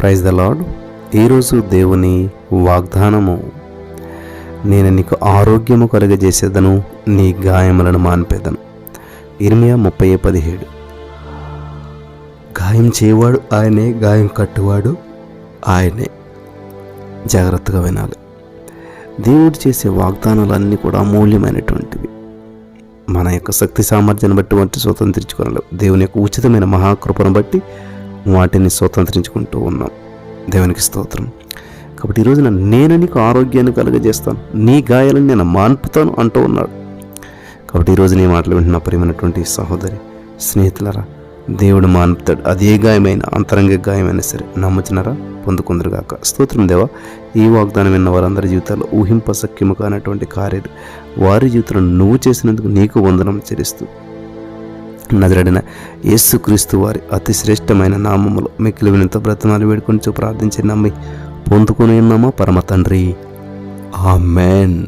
Praise the lord ఈరోజు దేవుని వాగ్దానము. నేను నీకు ఆరోగ్యము కలుగజేసేదను నీ గాయములను మాన్పేదను. ఇర్మియా ముప్పై పదిహేడు. గాయం చేయవాడు ఆయనే గాయం కట్టువాడు ఆయనే. జాగ్రత్తగా వినాలి. దేవుడు చేసే వాగ్దానాలన్నీ కూడా అమూల్యమైనటువంటివి. మన యొక్క శక్తి సామర్థ్యాన్ని బట్టి వంటి స్వతంత్రించుకోవాలి దేవుని యొక్క ఉచితమైన మహాకృపను బట్టి వాటిని స్వతంత్రించుకుంటూ ఉన్నాం. దేవునికి స్తోత్రం. కాబట్టి ఈ రోజున నేను నీకు ఆరోగ్యాన్ని కలుగజేస్తాను. నీ గాయాలను నేను మాన్పుతాను అంటూ ఉన్నాడు. కాబట్టి ఈరోజు నీ మాటలు వింటున్న ప్రియమైనటువంటి సహోదరి స్నేహితులరా దేవుడు మాన్పుతాడు. అదే గాయమైన అంతరంగ గాయమైనా సరే నమ్ముచున్నారా? పొందుకుందరుగాక. స్తోత్రం దేవా. ఈ వాగ్దానం విన్న వారందరి జీవితాల్లో ఊహింపసక్యము కానటువంటి కార్యాలు వారి జీవితంలో నువ్వు చేసినందుకు నీకు వందనం చెల్లిస్తూ నజరడిన యేసుక్రీస్తు వారి అతి శ్రేష్టమైన నామములు మిక్కిలి వినంత బ్రతనాలు వేడుకొని ప్రార్థించి నమ్మి పొందుకొని ఉన్నామా? పరమ తండ్రి. ఆమెన్.